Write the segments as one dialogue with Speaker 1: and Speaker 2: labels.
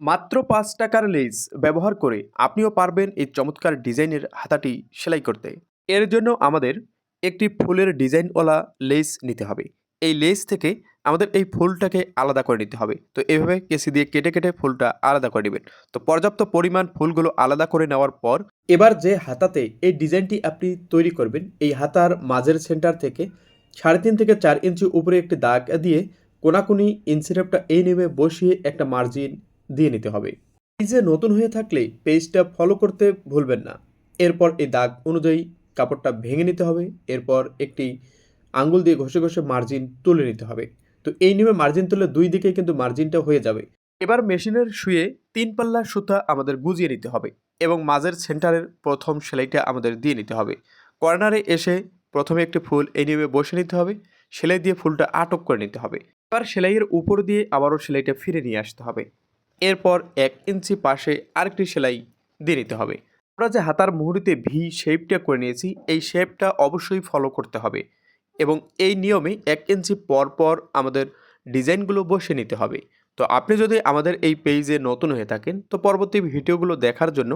Speaker 1: মাত্র পাঁচ টাকার লেস ব্যবহার করে আপনিও পারবেন এই চমৎকার ডিজাইনের হাতাটি সেলাই করতে। এর জন্য আমাদের একটি ফুলের ডিজাইনওয়ালা লেস নিতে হবে। এই লেস থেকে আমাদের এই ফুলটাকে আলাদা করে নিতে হবে। তো এভাবে কেসি দিয়ে কেটে কেটে ফুলটা আলাদা করে নেবেন। তো পর্যাপ্ত পরিমাণ ফুলগুলো আলাদা করে নেওয়ার পর এবার যে হাতাতে এই ডিজাইনটি আপনি তৈরি করবেন, এই হাতার মাঝের সেন্টার থেকে সাড়ে তিন থেকে চার ইঞ্চি উপরে একটি দাগ দিয়ে কোনাকুনি ইনসিরেপটা এই নেমে বসিয়ে একটা মার্জিন দিয়ে নিতে হবে। পেজে নতুন হয়ে থাকলে পেজটা ফলো করতে ভুলবেন না। এরপর এই দাগ অনুযায়ী কাপড়টা ভেঙে নিতে হবে। এরপর একটি আঙ্গুল দিয়ে ঘষে ঘষে মার্জিন তুলে নিতে হবে। তো এই নিয়মে মার্জিন তুলে দুই দিকে কিন্তু মার্জিনটা হয়ে যাবে। এবার মেশিনের শুয়ে তিন পাল্লা সুতা আমাদের গুজিয়ে নিতে হবে এবং মাঝের সেন্টারের প্রথম সেলাইটা আমাদের দিয়ে নিতে হবে। কর্নারে এসে প্রথমে একটি ফুল এই নিয়মে বসে নিতে হবে। সেলাই দিয়ে ফুলটা আটক করে নিতে হবে। এবার সেলাইয়ের উপর দিয়ে আবারও সেলাইটা ফিরে নিয়ে আসতে হবে। এরপর এক ইঞ্চি পাশে আরেকটি সেলাই দিয়ে নিতে হবে। আমরা যে হাতার মুহুরিতে ভি শেপটা করে নিয়েছি, এই শেপটা অবশ্যই ফলো করতে হবে এবং এই নিয়মে এক ইঞ্চি পর পর আমাদের ডিজাইনগুলো বসে নিতে হবে। তো আপনি যদি আমাদের এই পেজে নতুন হয়ে থাকেন, তো পরবর্তী ভিডিওগুলো দেখার জন্য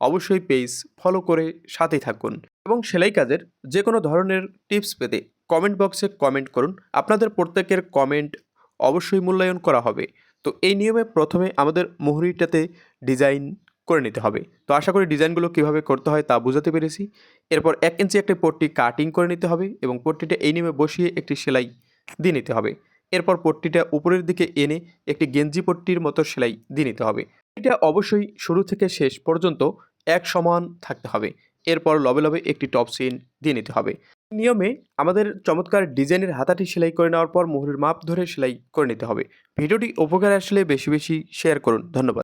Speaker 1: অবশ্যই পেজ ফলো করে সাথেই থাকুন এবং সেলাই কাজের যে কোনো ধরনের টিপস পেতে কমেন্ট বক্সে কমেন্ট করুন। আপনাদের প্রত্যেকের কমেন্ট অবশ্যই মূল্যায়ন করা হবে। তো এই নিয়মে প্রথমে আমাদের মুহুরিটাতে ডিজাইন করে নিতে হবে। তো আশা করি ডিজাইনগুলো কীভাবে করতে হয় তা বোঝাতে পেরেছি। এরপর এক ইঞ্চি একটি পট্টি কাটিং করে নিতে হবে এবং পট্টিটা এই নিয়মে বসিয়ে একটি সেলাই দিয়ে নিতে হবে। এরপর পট্টিটা উপরের দিকে এনে একটি গেঞ্জি পট্টির মতো সেলাই দিয়ে নিতে হবে। এটা অবশ্যই শুরু থেকে শেষ পর্যন্ত এক সমান থাকতে হবে। এরপর লবে লবে একটি টপ সিন দিয়ে নিতে হবে। নিয়মে আমাদের চমৎকার ডিজাইনের হাতাটি সেলাই করে নেওয়ার পর মোহরের মাপ ধরে সেলাই করে নিতে হবে। ভিডিওটি উপকারে আসলে বেশি বেশি শেয়ার করুন। ধন্যবাদ।